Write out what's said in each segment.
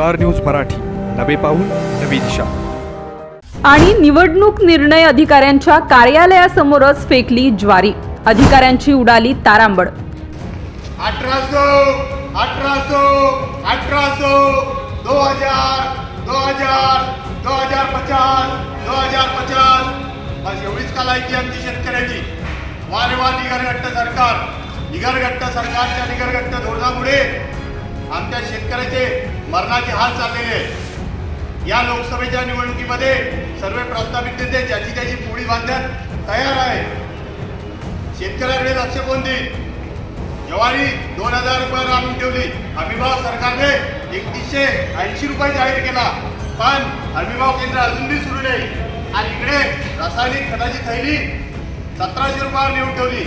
Star news Marathi. नवे पाऊल नवी दिशा. आणि निवडणूक निर्णय अधिकाऱ्यांच्या कार्यालयासमोरच फेकली ज्वारी. अधिकाऱ्यांची उडाली तारांबळ. अठराशो अठराशो अठराशो दो हजार दो हजार दो हजार पचास दो हजार पचास. बस एवढीच आमची शेतकऱ्याची. वारे वा निगरगट्ट सरकार. निगरगट्ट सरकारच्या निगरगट्ट धोरणामुळे आमच्या शेतकऱ्याचे मरणाचे हाल चाललेले आहेत. या लोकसभेच्या निवडणुकीमध्ये सर्व प्रस्तावित नेते ज्याची त्याची पोळी बांधण्यात तयार आहे शेतकऱ्याकडे लक्ष कोण देईल? ज्वारी दोन हजार रुपयावर आणून ठेवली. हमीभाव सरकारने एकतीसशे ऐंशी रुपये जाहीर केला. पण हमीभाव केंद्र अजूनही सुरू नाही. आणि इकडे रासायनिक खताची थैली सतराशे रुपयावर नेऊन ठेवली.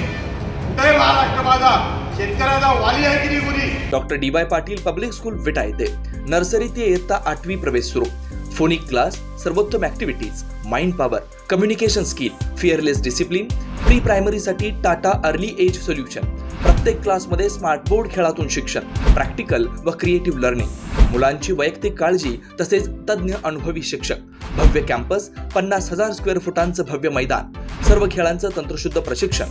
कुठे महाराष्ट्र माझा. शेतकऱ्याचा वाली आहे की नाही कुणी? Doctor D Y Patil public school Vita येथे नर्सरी ते इयत्ता आठवी प्रवेश सुरू. फोनिक क्लास सर्वोत्तम activities mind power communication skill fearless discipline pre प्रायमरीसाठी Tata early age solution प्रत्येक क्लासमध्ये स्मार्ट बोर्ड खेळातून शिक्षण प्रॅक्टिकल व क्रिएटिव्ह लर्निंग. मुलांची वैयक्तिक काळजी तसेच तज्ज्ञ अनुभवी शिक्षक. भव्य कॅम्पस पन्नास हजार स्क्वेअर फुटांचं भव्य मैदान सर्व खेळांचं तंत्रशुद्ध प्रशिक्षण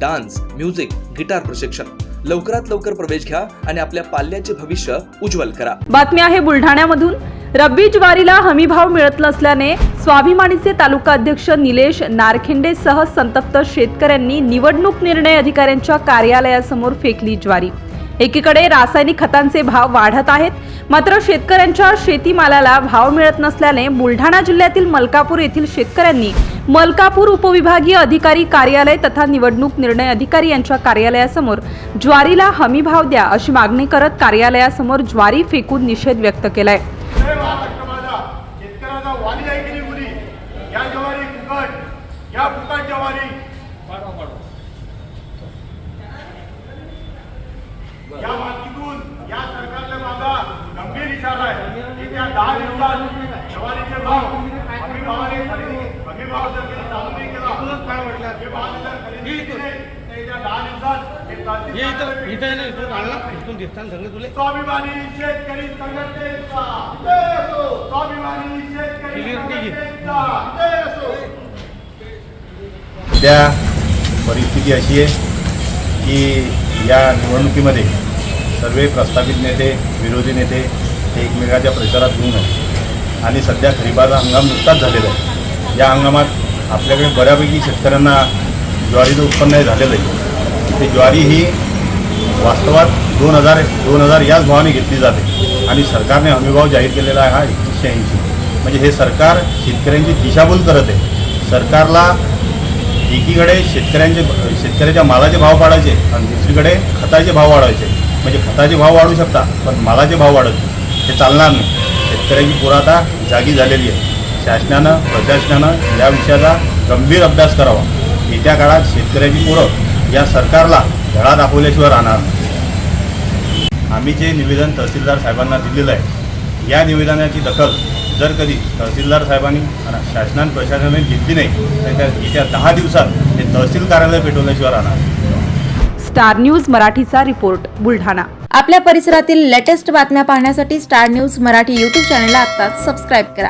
डान्स म्युझिक गिटार प्रशिक्षण. लवकरात लवकर प्रवेश घ्या आणि आपल्या पाल्याचे भविष्य उज्ज्वल करा. बातमी आहे बुलढाण्यामधून. रब्बी ज्वारीला हमीभाव मिळत नसल्याने स्वाभिमानीचे तालुका अध्यक्ष निलेश नारखिंडेसह संतप्त शेतकऱ्यांनी निवडणूक निर्णय अधिकाऱ्यांच्या कार्यालयासमोर फेकली ज्वारी. एकीकडे रासायनिक खतांचे भाव वाढत आहेत मात्र शेतकऱ्यांच्या शेतीमालाला भाव मिळत नसल्याने बुलढाणा जिल्ह्यातील मलकापूर येथील शेतकऱ्यांनी मलकापूर उपविभागीय अधिकारी कार्यालय तथा निवडणूक निर्णय अधिकारी यांच्या कार्यालयासमोर ज्वारीला हमी भाव द्या अशी मागणी करत कार्यालयासमोर ज्वारी फेकून निषेध व्यक्त केलाय. या ज्वारी या सरकारला माझा गंभीर इशारा आहे. की त्या दहा दिवसात ज्वारीचे भाव हमी भावाने दिसताना तुला स्वाभिमानी शेतकरी संघटनेचा स्वाभिमानी शेतकरी सध्या परिस्थिती अशी आहे की या निवडणुकीमध्ये सर्व प्रस्थापित नेते विरोधी नेते एकमेकाच्या प्रचारात घेऊन आहेत. आणि सध्या खरीपाचा हंगाम नुकताच झालेला आहे. या हंगामात आपल्याकडे बऱ्यापैकी शेतकऱ्यांना ज्वारीचं उत्पन्न झालेलं आहे. ते ज्वारी ही वास्तवात दोन हजार दोन हजार याच भावाने घेतली जाते. आणि सरकारने हमीभाव जाहीर केलेला आहे हा एकशे ऐंशी. म्हणजे हे सरकार शेतकऱ्यांची दिशाभूल करत आहे. सरकारला एकीकडे शेतकऱ्यांचे शेतकऱ्याच्या मालाचे भाव वाढायचे आणि दुसरीकडे खताचे भाव वाढवायचे. म्हणजे खताचे भाव वाढू शकता पण मालाचे भाव वाढत हे चालणार नाही. शेतकऱ्याची पुरा आता जागी झालेली आहे शासनानं प्रशासनानं या विषयाचा गंभीर अभ्यास करावा येत्या काळात शेतकऱ्याची पोरं या सरकारला धडा दाखवल्याशिवाय राहणार. आम्ही जे निवेदन तहसीलदार साहेबांना दिलेलं आहे या निवेदनाची दखल जर कधी तहसीलदार साहेबांनी शासनाने प्रशासनाने घेतली नाही तर त्या येत्या दहा दिवसात हे तहसील कार्यालय पेटवल्याशिवाय राहणार नाही. स्टार न्यूज मराठीचा रिपोर्ट बुलढाणा आपल्या परिसरातील लेटेस्ट बातम्या पाहण्यासाठी स्टार न्यूज मराठी यूट्यूब चॅनलला आत्ताच सबस्क्राईब करा